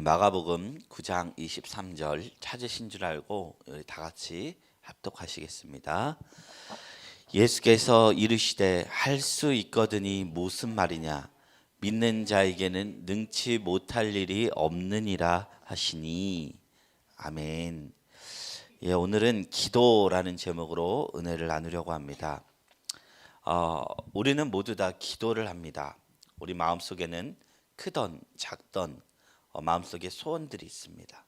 네, 마가복음 9장 23절 찾으신 줄 알고 다 같이 합독하시겠습니다. 예수께서 이르시되 할 수 있거든이 무슨 말이냐 믿는 자에게는 능치 못할 일이 없느니라 하시니 아멘. 예, 오늘은 기도라는 제목으로 은혜를 나누려고 합니다. 어, 우리는 모두 다 기도를 합니다. 우리 마음속에는 크던 작던 어, 마음속에 소원들이 있습니다.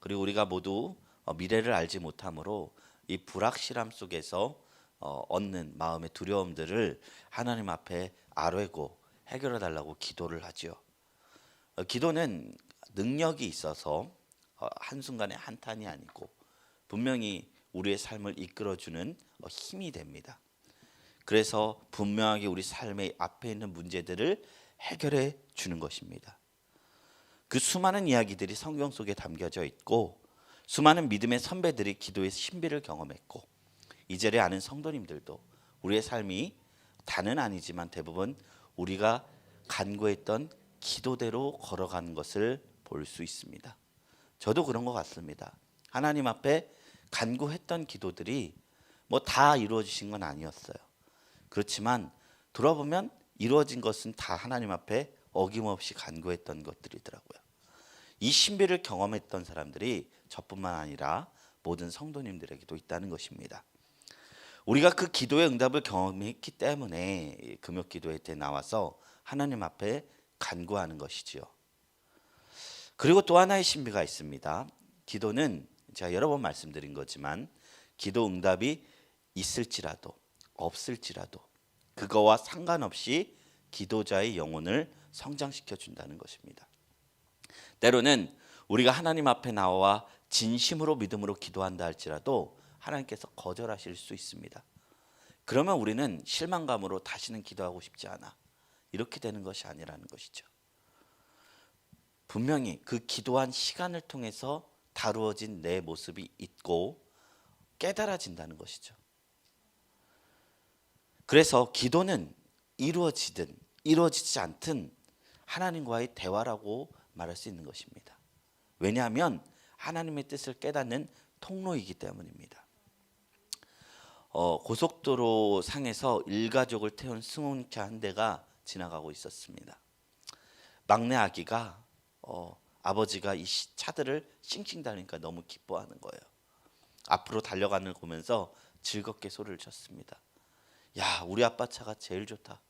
그리고 우리가 모두 어, 미래를 알지 못하므로 이 불확실함 속에서 어, 얻는 마음의 두려움들을 하나님 앞에 아뢰고 해결해 달라고 기도를 하지요. 어, 기도는 능력이 있어서 어, 한순간의 한탄이 아니고 분명히 우리의 삶을 이끌어주는 어, 힘이 됩니다. 그래서 분명하게 우리 삶의 앞에 있는 문제들을 해결해 주는 것입니다. 그 수많은 이야기들이 성경 속에 담겨져 있고 수많은 믿음의 선배들이 기도의 신비를 경험했고 이제를 아는 성도님들도 우리의 삶이 다는 아니지만 대부분 우리가 간구했던 기도대로 걸어가는 것을 볼 수 있습니다. 저도 그런 것 같습니다. 하나님 앞에 간구했던 기도들이 뭐 다 이루어지신 건 아니었어요. 그렇지만 돌아보면 이루어진 것은 다 하나님 앞에 어김없이 간구했던 것들이더라고요. 이 신비를 경험했던 사람들이 저뿐만 아니라 모든 성도님들에게도 있다는 것입니다. 우리가 그 기도의 응답을 경험했기 때문에 금요 기도회 때 나와서 하나님 앞에 간구하는 것이지요. 그리고 또 하나의 신비가 있습니다. 기도는 제가 여러 번 말씀드린 거지만 기도 응답이 있을지라도 없을지라도 그거와 상관없이 기도자의 영혼을 성장시켜 준다는 것입니다. 때로는 우리가 하나님 앞에 나와 진심으로 믿음으로 기도한다 할지라도 하나님께서 거절하실 수 있습니다. 그러면 우리는 실망감으로 다시는 기도하고 싶지 않아. 이렇게 되는 것이 아니라는 것이죠. 분명히 그 기도한 시간을 통해서 다루어진 내 모습이 있고 깨달아진다는 것이죠. 그래서 기도는 이루어지든 이루어지지 않든 하나님과의 대화라고 말할 수 있는 것입니다. 왜냐하면 하나님의 뜻을 깨닫는 통로이기 때문입니다. 어, 고속도로 상에서 일가족을 태운 승용차 한 대가 지나가고 있었습니다. 막내 아기가 어, 아버지가 이 시- 차들을 싱싱 달리니까 너무 기뻐하는 거예요. 앞으로 달려가는 걸 보면서 즐겁게 소리를 쳤습니다. 야, 우리 아빠 차가 제일 좋다.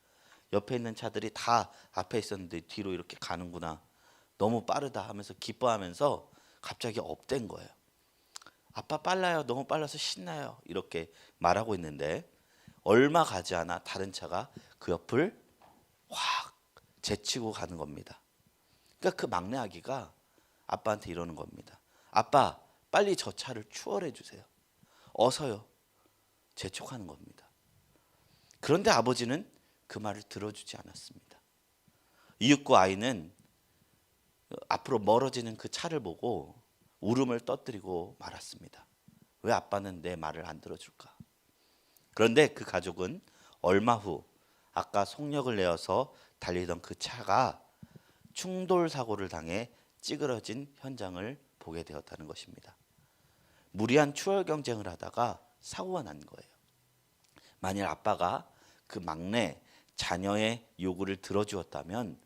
옆에 있는 차들이 다 앞에 있었는데 뒤로 이렇게 가는구나. 너무 빠르다 하면서 기뻐하면서 갑자기 업된 거예요. 아빠 빨라요. 너무 빨라서 신나요. 이렇게 말하고 있는데 얼마 가지 않아 다른 차가 그 옆을 확 제치고 가는 겁니다. 그러니까 그 막내 아기가 아빠한테 이러는 겁니다. 아빠, 빨리 저 차를 추월해 주세요. 어서요. 재촉하는 겁니다. 그런데 아버지는 그 말을 들어주지 않았습니다. 이윽고 아이는 앞으로 멀어지는 그 차를 보고 울음을 떠뜨리고 말았습니다. 왜 아빠는 내 말을 안 들어줄까? 그런데 그 가족은 얼마 후 아까 속력을 내어서 달리던 그 차가 충돌 사고를 당해 찌그러진 현장을 보게 되었다는 것입니다. 무리한 추월 경쟁을 하다가 사고가 난 거예요. 만일 아빠가 그 막내 자녀의 요구를 들어주었다면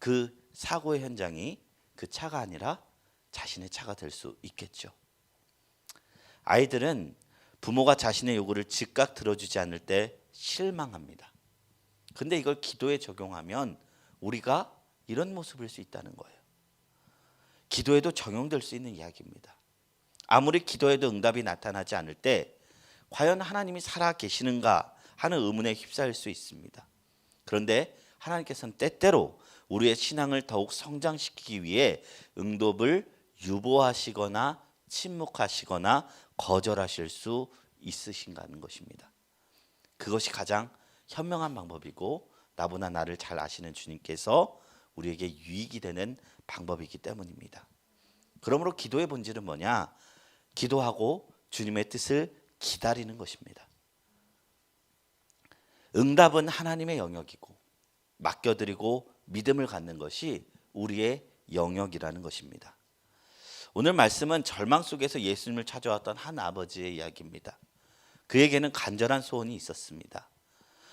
그 사고의 현장이 그 차가 아니라 자신의 차가 될 수 있겠죠. 아이들은 부모가 자신의 요구를 즉각 들어주지 않을 때 실망합니다. 근데 이걸 기도에 적용하면 우리가 이런 모습일 수 있다는 거예요. 기도에도 적용될 수 있는 이야기입니다. 아무리 기도에도 응답이 나타나지 않을 때 과연 하나님이 살아 계시는가 하는 의문에 휩싸일 수 있습니다. 그런데 하나님께서는 때때로 우리의 신앙을 더욱 성장시키기 위해 응답을 유보하시거나 침묵하시거나 거절하실 수 있으신가는 것입니다. 그것이 가장 현명한 방법이고 나보다 나를 잘 아시는 주님께서 우리에게 유익이 되는 방법이기 때문입니다. 그러므로 기도의 본질은 뭐냐? 기도하고 주님의 뜻을 기다리는 것입니다. 응답은 하나님의 영역이고 맡겨드리고 믿음을 갖는 것이 우리의 영역이라는 것입니다. 오늘 말씀은 절망 속에서 예수님을 찾아왔던 한 아버지의 이야기입니다. 그에게는 간절한 소원이 있었습니다.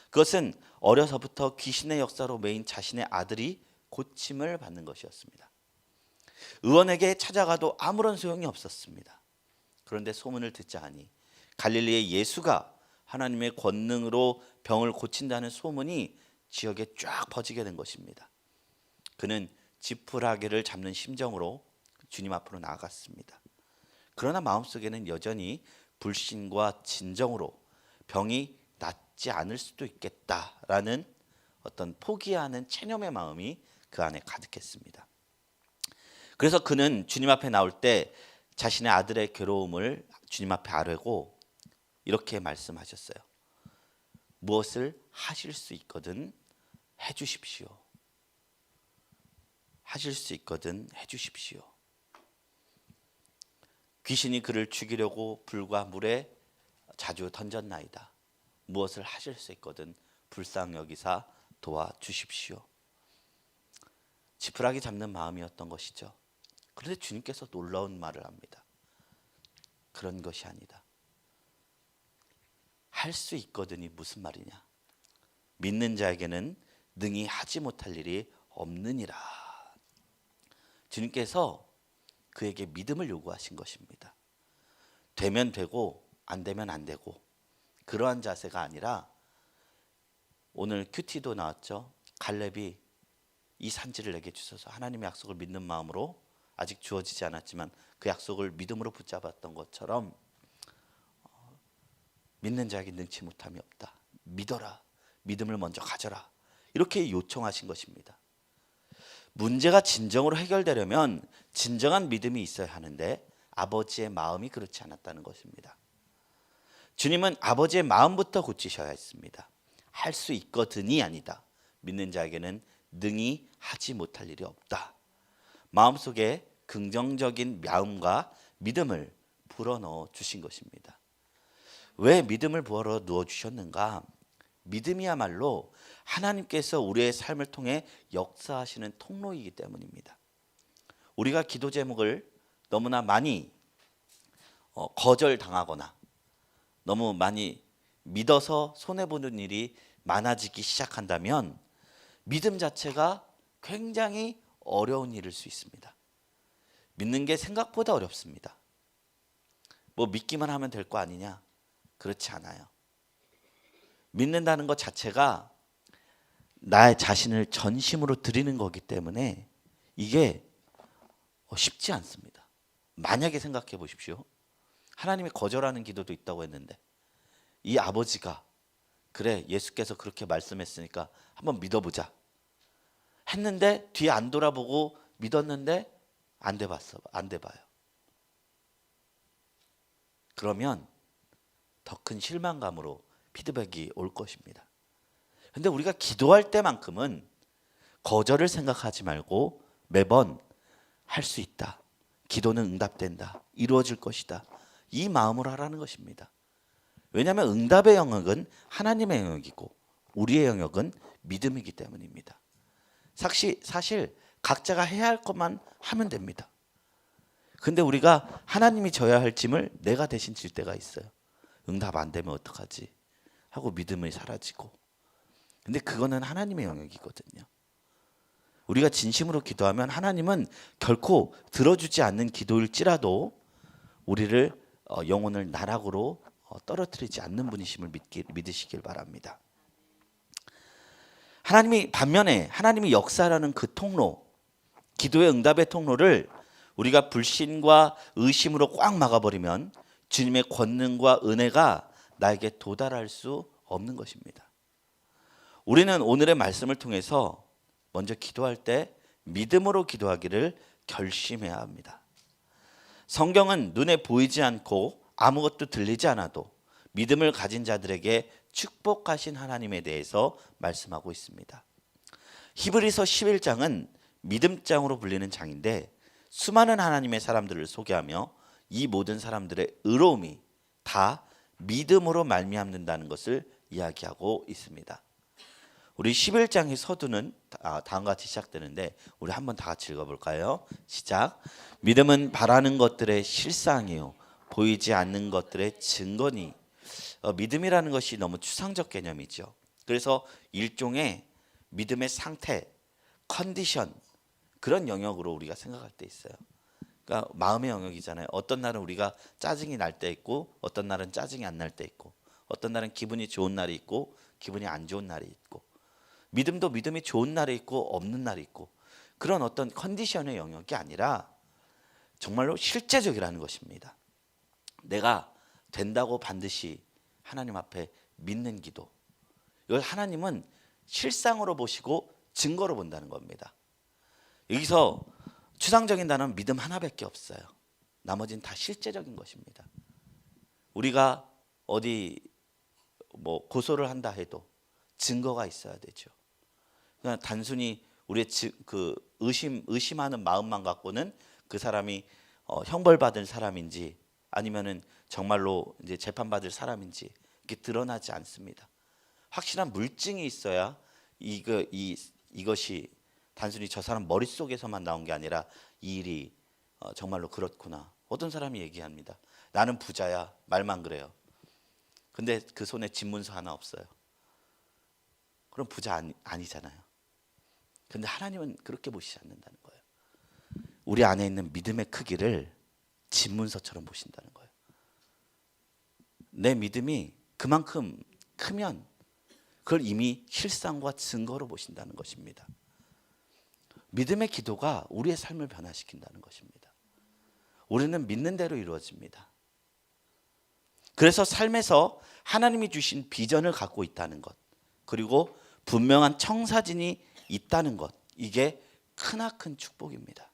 그것은 어려서부터 귀신의 역사로 메인 자신의 아들이 고침을 받는 것이었습니다. 의원에게 찾아가도 아무런 소용이 없었습니다. 그런데 소문을 듣자 하니 갈릴리의 예수가 하나님의 권능으로 병을 고친다는 소문이 지역에 쫙 퍼지게 된 것입니다. 그는 지푸라기를 잡는 심정으로 주님 앞으로 나아갔습니다. 그러나 마음속에는 여전히 불신과 진정으로 병이 낫지 않을 수도 있겠다라는 어떤 포기하는 체념의 마음이 그 안에 가득했습니다. 그래서 그는 주님 앞에 나올 때 자신의 아들의 괴로움을 주님 앞에 아뢰고 이렇게 말씀하셨어요. 무엇을 하실 수 있거든 해 주십시오. 하실 수 있거든 해 주십시오. 귀신이 그를 죽이려고 불과 물에 자주 던졌나이다. 무엇을 하실 수 있거든 불쌍 여기사 도와 주십시오. 지푸라기 잡는 마음이었던 것이죠. 그런데 주님께서 놀라운 말을 합니다. 그런 것이 아니다. 할 수 있거든이 무슨 말이냐? 믿는 자에게는 능히 하지 못할 일이 없느니라. 주님께서 그에게 믿음을 요구하신 것입니다. 되면 되고 안 되면 안 되고 그러한 자세가 아니라 오늘 큐티도 나왔죠. 갈렙이 이 산지를 내게 주셔서 하나님의 약속을 믿는 마음으로 아직 주어지지 않았지만 그 약속을 믿음으로 붙잡았던 것처럼 어, 믿는 자에게 능치 못함이 없다. 믿어라. 믿음을 먼저 가져라. 이렇게 요청하신 것입니다. 문제가 진정으로 해결되려면 진정한 믿음이 있어야 하는데 아버지의 마음이 그렇지 않았다는 것입니다. 주님은 아버지의 마음부터 고치셔야 했습니다. 할 수 있거든이 아니다. 믿는 자에게는 능히 하지 못할 일이 없다. 마음속에 긍정적인 마음과 믿음을 불어넣어 주신 것입니다. 왜 믿음을 부어 넣어 주셨는가? 믿음이야말로 하나님께서 우리의 삶을 통해 역사하시는 통로이기 때문입니다. 우리가 기도 제목을 너무나 많이 어, 거절당하거나 너무 많이 믿어서 손해 보는 일이 많아지기 시작한다면 믿음 자체가 굉장히 어려운 일일 수 있습니다. 믿는 게 생각보다 어렵습니다. 뭐 믿기만 하면 될 거 아니냐? 그렇지 않아요. 믿는다는 것 자체가 나의 자신을 전심으로 드리는 거기 때문에 이게 어, 쉽지 않습니다. 만약에 생각해 보십시오. 하나님이 거절하는 기도도 있다고 했는데 이 아버지가 그래 예수께서 그렇게 말씀했으니까 한번 믿어보자 했는데 뒤에 안 돌아보고 믿었는데 안 돼봤어 안 돼봐요. 그러면 더 큰 실망감으로 피드백이 올 것입니다. 근데 우리가 기도할 때만큼은 거절을 생각하지 말고 매번 할 수 있다. 기도는 응답된다. 이루어질 것이다. 이 마음으로 하라는 것입니다. 왜냐하면 응답의 영역은 하나님의 영역이고 우리의 영역은 믿음이기 때문입니다. 사실, 사실 각자가 해야 할 것만 하면 됩니다. 근데 우리가 하나님이 져야 할 짐을 내가 대신 질 때가 있어요. 응답 안 되면 어떡하지? 하고 믿음이 사라지고. 근데 그거는 하나님의 영역이거든요. 우리가 진심으로 기도하면 하나님은 결코 들어주지 않는 기도일지라도 우리를 어, 영혼을 나락으로 어, 떨어뜨리지 않는 분이심을 믿기, 믿으시길 바랍니다. 하나님이 반면에 하나님이 역사라는 그 통로, 기도의 응답의 통로를 우리가 불신과 의심으로 꽉 막아버리면 주님의 권능과 은혜가 나에게 도달할 수 없는 것입니다. 우리는 오늘의 말씀을 통해서 먼저 기도할 때 믿음으로 기도하기를 결심해야 합니다. 성경은 눈에 보이지 않고 아무것도 들리지 않아도 믿음을 가진 자들에게 축복하신 하나님에 대해서 말씀하고 있습니다. 히브리서 11장은 믿음장으로 불리는 장인데 수많은 하나님의 사람들을 소개하며 이 모든 사람들의 의로움이 다 믿음으로 말미암는다는 것을 이야기하고 있습니다. 우리 11장의 서두는 아, 다음과 같이 시작되는데 우리 한번 다 같이 읽어볼까요? 시작. 믿음은 바라는 것들의 실상이요 보이지 않는 것들의 증거니. 어, 믿음이라는 것이 너무 추상적 개념이죠. 그래서 일종의 믿음의 상태, 컨디션 그런 영역으로 우리가 생각할 때 있어요. 그러니까 마음의 영역이잖아요. 어떤 날은 우리가 짜증이 날 때 있고 어떤 날은 짜증이 안 날 때 있고 어떤 날은 기분이 좋은 날이 있고 기분이 안 좋은 날이 있고 믿음도 믿음이 좋은 날이 있고 없는 날이 있고 그런 어떤 컨디션의 영역이 아니라 정말로 실제적이라는 것입니다. 내가 된다고 반드시 하나님 앞에 믿는 기도. 이걸 하나님은 실상으로 보시고 증거로 본다는 겁니다. 여기서 추상적인 단어는 믿음 하나밖에 없어요. 나머지는 다 실제적인 것입니다. 우리가 어디 뭐 고소를 한다 해도 증거가 있어야 되죠. 그냥 단순히 우리의 지- 그 의심 의심하는 마음만 갖고는 그 사람이 어, 형벌 받을 사람인지 아니면은 정말로 이제 재판 받을 사람인지 이게 드러나지 않습니다. 확실한 물증이 있어야 이거 이 이것이 단순히 저 사람 머릿속에서만 나온 게 아니라 이 일이 어, 정말로 그렇구나. 어떤 사람이 얘기합니다. 나는 부자야. 말만 그래요. 근데 그 손에 집문서 하나 없어요. 그럼 부자 아니, 아니잖아요. 근데 하나님은 그렇게 보시지 않는다는 거예요. 우리 안에 있는 믿음의 크기를 집문서처럼 보신다는 거예요. 내 믿음이 그만큼 크면 그걸 이미 실상과 증거로 보신다는 것입니다. 믿음의 기도가 우리의 삶을 변화시킨다는 것입니다. 우리는 믿는 대로 이루어집니다. 그래서 삶에서 하나님이 주신 비전을 갖고 있다는 것, 그리고 분명한 청사진이 있다는 것, 이게 크나큰 축복입니다.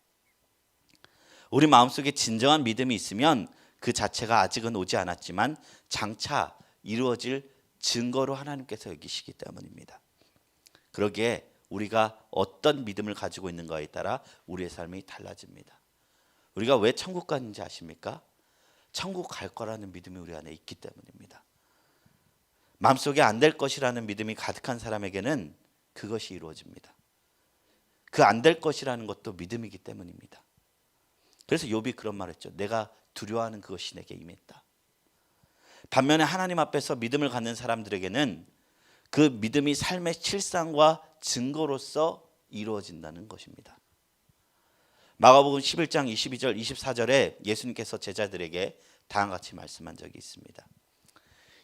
우리 마음속에 진정한 믿음이 있으면 그 자체가 아직은 오지 않았지만 장차 이루어질 증거로 하나님께서 여기시기 때문입니다. 그러기에 우리가 어떤 믿음을 가지고 있는가에 따라 우리의 삶이 달라집니다. 우리가 왜 천국 가는지 아십니까? 천국 갈 거라는 믿음이 우리 안에 있기 때문입니다. 마음속에 안 될 것이라는 믿음이 가득한 사람에게는 그것이 이루어집니다. 그 안 될 것이라는 것도 믿음이기 때문입니다. 그래서 욥이 그런 말했죠. 내가 두려워하는 그것이 내게 임했다. 반면에 하나님 앞에서 믿음을 갖는 사람들에게는 그 믿음이 삶의 실상과 증거로서 이루어진다는 것입니다. 마가복음 11장 22절 24절에 예수님께서 제자들에게 다음과 같이 말씀한 적이 있습니다.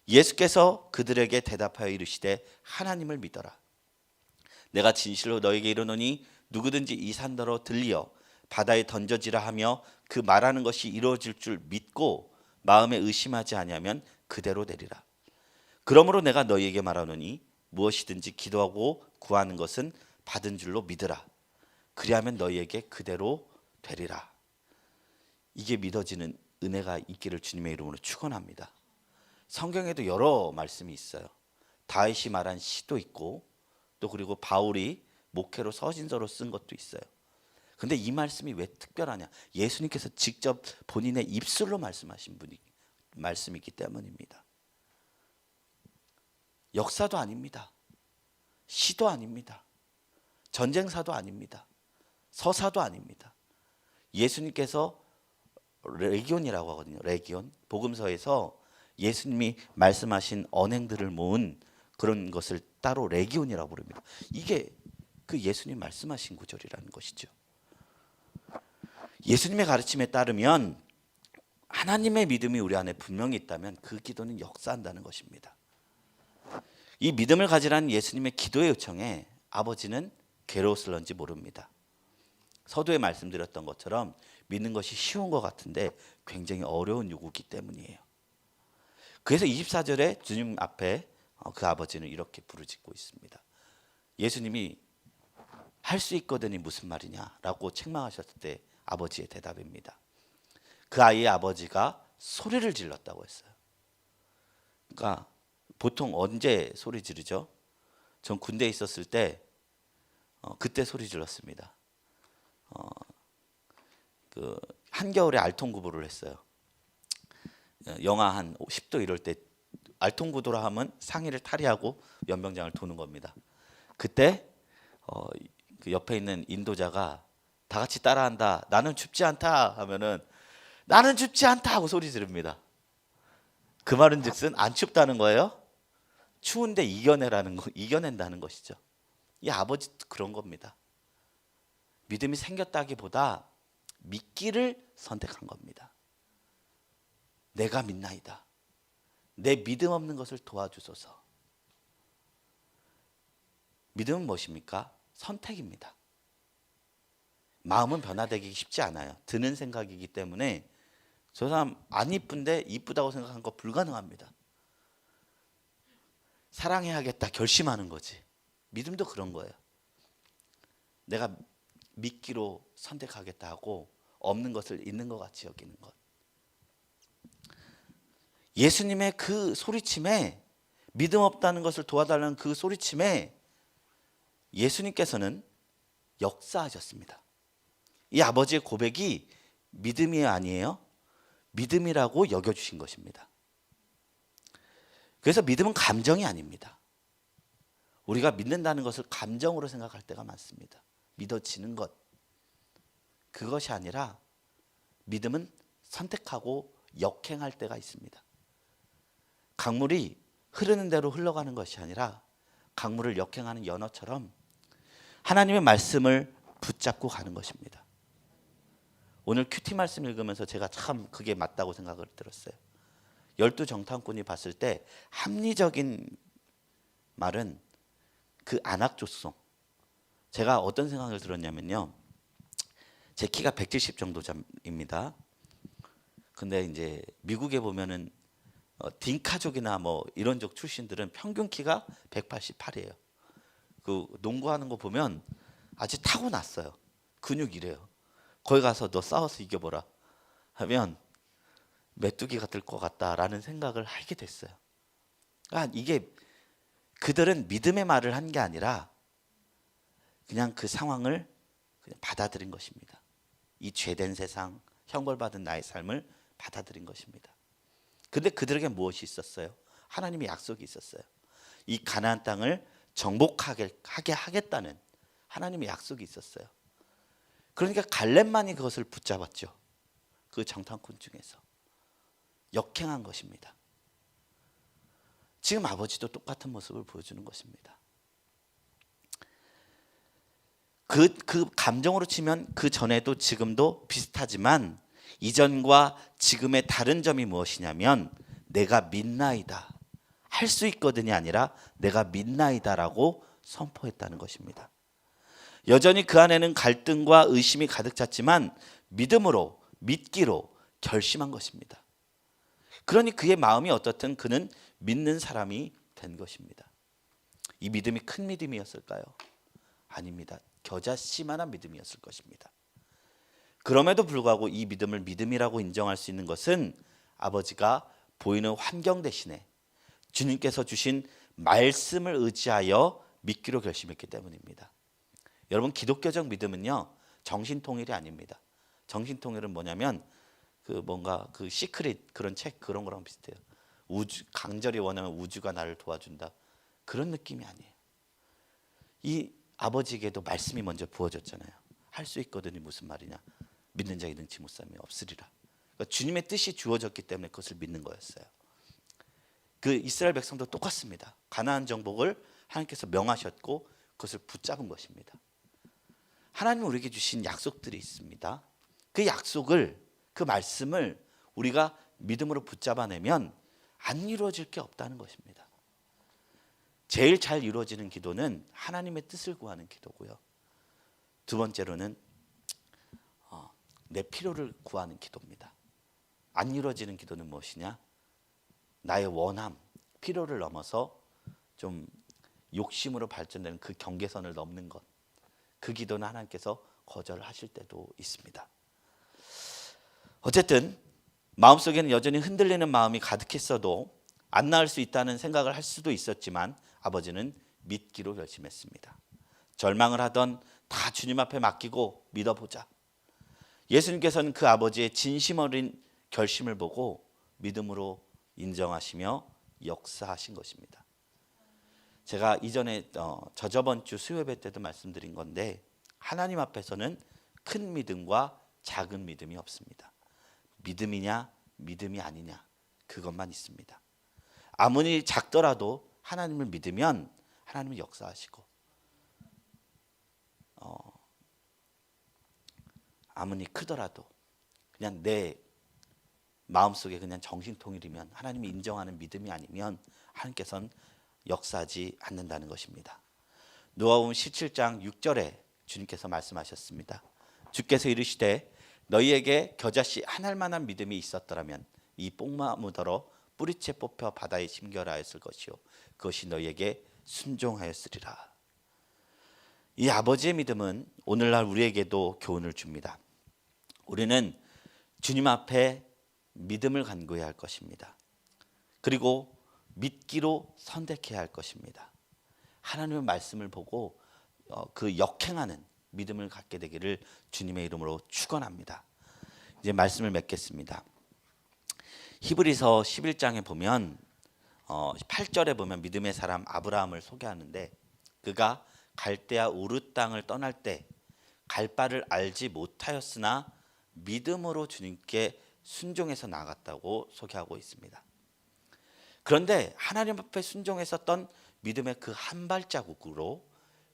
예수께서 그들에게 대답하여 이르시되 하나님을 믿어라. 내가 진실로 너에게 이르노니 누구든지 이 산더러 들리어 바다에 던져지라 하며 그 말하는 것이 이루어질 줄 믿고 마음에 의심하지 아니하면 그대로 되리라. 그러므로 내가 너희에게 말하노니 무엇이든지 기도하고 구하는 것은 받은 줄로 믿으라. 그리하면 너희에게 그대로 되리라. 이게 믿어지는 은혜가 있기를 주님의 이름으로 축원합니다. 성경에도 여러 말씀이 있어요. 다윗이 말한 시도 있고 또 그리고 바울이 목회로 서신서로 쓴 것도 있어요. 근데 이 말씀이 왜 특별하냐? 예수님께서 직접 본인의 입술로 말씀하신 분이 말씀이기 때문입니다. 역사도 아닙니다. 시도 아닙니다. 전쟁사도 아닙니다. 서사도 아닙니다. 예수님께서 레기온이라고 하거든요. 레기온. 복음서에서 예수님이 말씀하신 언행들을 모은 그런 것을 따로 레기온이라고 부릅니다. 이게 그 예수님 말씀하신 구절이라는 것이죠. 예수님의 가르침에 따르면 하나님의 믿음이 우리 안에 분명히 있다면 그 기도는 역사한다는 것입니다. 이 믿음을 가지라는 예수님의 기도의 요청에 아버지는 괴로웠을런지 모릅니다. 서두에 말씀드렸던 것처럼 믿는 것이 쉬운 것 같은데 굉장히 어려운 요구기 때문이에요. 그래서 24절에 주님 앞에 어, 그 아버지는 이렇게 부르짖고 있습니다. 예수님이 할 수 있거든이 무슨 말이냐라고 책망하셨을 때 아버지의 대답입니다. 그 아이의 아버지가 소리를 질렀다고 했어요. 그러니까 보통 언제 소리 지르죠? 전 군대에 있었을 때 어, 그때 소리 질렀습니다. 어, 그 한겨울에 알통구부를 했어요. 어, 영하 한 10도 이럴 때 알통구도라 하면 상의를 탈의하고 연병장을 도는 겁니다. 그때 어, 그 옆에 있는 인도자가 다 같이 따라한다. 나는 춥지 않다 하면은 나는 춥지 않다 하고 소리 지릅니다. 그 말은즉슨 안 춥다는 거예요. 추운데 이겨내라는 거, 이겨낸다는 것이죠. 이 아버지도 그런 겁니다. 믿음이 생겼다기보다 믿기를 선택한 겁니다. 내가 믿나이다. 내 믿음 없는 것을 도와주소서. 믿음은 무엇입니까? 선택입니다. 마음은 변화되기 쉽지 않아요. 드는 생각이기 때문에 저 사람 안 이쁜데 이쁘다고 생각한 거 불가능합니다. 사랑해야겠다 결심하는 거지. 믿음도 그런 거예요. 내가 믿기로 선택하겠다 하고 없는 것을 있는 것 같이 여기는 것. 예수님의 그 소리침에 믿음 없다는 것을 도와달라는 그 소리침에 예수님께서는 역사하셨습니다. 이 아버지의 고백이 믿음이 아니에요. 믿음이라고 여겨주신 것입니다. 그래서 믿음은 감정이 아닙니다. 우리가 믿는다는 것을 감정으로 생각할 때가 많습니다. 믿어지는 것. 그것이 아니라 믿음은 선택하고 역행할 때가 있습니다. 강물이 흐르는 대로 흘러가는 것이 아니라 강물을 역행하는 연어처럼 하나님의 말씀을 붙잡고 가는 것입니다. 오늘 큐티 말씀 읽으면서 제가 참 그게 맞다고 생각을 들었어요. 열두 정탐꾼이 봤을 때 합리적인 말은 그 안악조송. 제가 어떤 생각을 들었냐면요. 제 키가 170 정도입니다. 근데 이제 미국에 보면은 어, 딩카족이나 뭐 이런 족 출신들은 평균 키가 188이에요. 그 농구하는 거 보면 아주 타고났어요. 근육이래요. 거기 가서 너 싸워서 이겨보라 하면 메뚜기가 될 것 같다라는 생각을 하게 됐어요. 아 이게 그들은 믿음의 말을 한 게 아니라 그냥 그 상황을 그냥 받아들인 것입니다. 이 죄된 세상, 형벌받은 나의 삶을 받아들인 것입니다. 근데 그들에게 무엇이 있었어요? 하나님의 약속이 있었어요. 이 가나안 땅을 정복하게 하게 하겠다는 하나님의 약속이 있었어요. 그러니까 갈렙만이 그것을 붙잡았죠. 그 정탐꾼 중에서 역행한 것입니다. 지금 아버지도 똑같은 모습을 보여주는 것입니다. 그, 그 감정으로 치면 그 전에도 지금도 비슷하지만 이전과 지금의 다른 점이 무엇이냐면 내가 믿나이다. 할 수 있거든이 아니라 내가 믿나이다라고 선포했다는 것입니다. 여전히 그 안에는 갈등과 의심이 가득 찼지만 믿음으로 믿기로 결심한 것입니다. 그러니 그의 마음이 어떻든 그는 믿는 사람이 된 것입니다. 이 믿음이 큰 믿음이었을까요? 아닙니다. 겨자씨만한 믿음이었을 것입니다. 그럼에도 불구하고 이 믿음을 믿음이라고 인정할 수 있는 것은 아버지가 보이는 환경 대신에 주님께서 주신 말씀을 의지하여 믿기로 결심했기 때문입니다. 여러분 기독교적 믿음은요 정신통일이 아닙니다. 정신통일은 뭐냐면 그 뭔가 그 시크릿 그런 책 그런 거랑 비슷해요. 우주 강절히 원하면 우주가 나를 도와준다 그런 느낌이 아니에요. 이 아버지에게도 말씀이 먼저 부어졌잖아요. 할 수 있거든이 무슨 말이냐? 믿는 자의 능치 못 삼이 없으리라. 그러니까 주님의 뜻이 주어졌기 때문에 그것을 믿는 거였어요. 그 이스라엘 백성도 똑같습니다. 가나안 정복을 하나님께서 명하셨고 그것을 붙잡은 것입니다. 하나님은 우리에게 주신 약속들이 있습니다. 그 약속을 그 말씀을 우리가 믿음으로 붙잡아내면 안 이루어질 게 없다는 것입니다. 제일 잘 이루어지는 기도는 하나님의 뜻을 구하는 기도고요. 두 번째로는 어, 내 필요를 구하는 기도입니다. 안 이루어지는 기도는 무엇이냐? 나의 원함, 필요를 넘어서 좀 욕심으로 발전되는 그 경계선을 넘는 것. 그 기도는 하나님께서 거절하실 때도 있습니다. 어쨌든 마음속에는 여전히 흔들리는 마음이 가득했어도 안 나을 수 있다는 생각을 할 수도 있었지만 아버지는 믿기로 결심했습니다. 절망을 하던 다 주님 앞에 맡기고 믿어보자. 예수님께서는 그 아버지의 진심 어린 결심을 보고 믿음으로 인정하시며 역사하신 것입니다. 제가 이전에 어, 저저번 주 수요 예배 때도 말씀드린 건데 하나님 앞에서는 큰 믿음과 작은 믿음이 없습니다. 믿음이냐 믿음이 아니냐 그것만 있습니다. 아무리 작더라도 하나님을 믿으면 하나님은 역사하시고 어, 아무리 크더라도 그냥 내 마음속에 그냥 정신통일이면 하나님이 인정하는 믿음이 아니면 하나님께서는 역사하지 않는다는 것입니다. 누가복음 17장 6절에 주님께서 말씀하셨습니다. 주께서 이르시되 너희에게 겨자씨 한 알만한 믿음이 있었더라면 이 뽕나무더러 뿌리채 뽑혀 바다에 심겨라 하였을 것이요 그것이 너희에게 순종하였으리라. 이 아버지의 믿음은 오늘날 우리에게도 교훈을 줍니다. 우리는 주님 앞에 믿음을 간구해야 할 것입니다. 그리고 믿기로 선택해야 할 것입니다. 하나님의 말씀을 보고 어, 그 역행하는 믿음을 갖게 되기를 주님의 이름으로 축원합니다. 이제 말씀을 맺겠습니다. 히브리서 11장에 보면 어, 8절에 보면 믿음의 사람 아브라함을 소개하는데 그가 갈대아 우르 땅을 떠날 때 갈 바를 알지 못하였으나 믿음으로 주님께 순종해서 나갔다고 소개하고 있습니다. 그런데 하나님 앞에 순종했었던 믿음의 그 한 발자국으로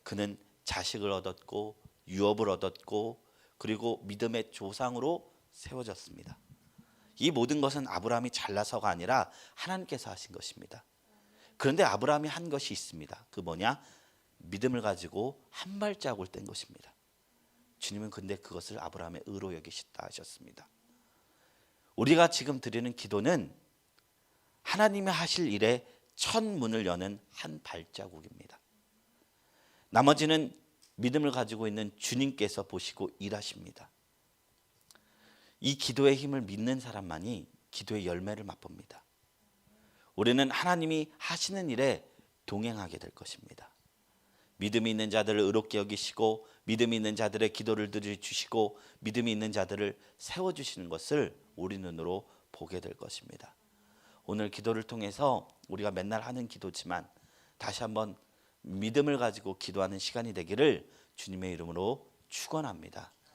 그는 자식을 얻었고 유업을 얻었고 그리고 믿음의 조상으로 세워졌습니다. 이 모든 것은 아브라함이 잘나서가 아니라 하나님께서 하신 것입니다. 그런데 아브라함이 한 것이 있습니다. 그 뭐냐? 믿음을 가지고 한 발자국을 뗀 것입니다. 주님은 근데 그것을 아브라함의 의로 여기셨다 하셨습니다. 우리가 지금 드리는 기도는 하나님이 하실 일에 첫 문을 여는 한 발자국입니다. 나머지는 믿음을 가지고 있는 주님께서 보시고 일하십니다. 이 기도의 힘을 믿는 사람만이 기도의 열매를 맛봅니다. 우리는 하나님이 하시는 일에 동행하게 될 것입니다. 믿음이 있는 자들을 의롭게 여기시고 믿음이 있는 자들의 기도를 들어주시고 믿음이 있는 자들을 세워주시는 것을 우리 눈으로 보게 될 것입니다. 오늘 기도를 통해서 우리가 맨날 하는 기도지만 다시 한번 믿음을 가지고 기도하는 시간이 되기를 주님의 이름으로 축원합니다.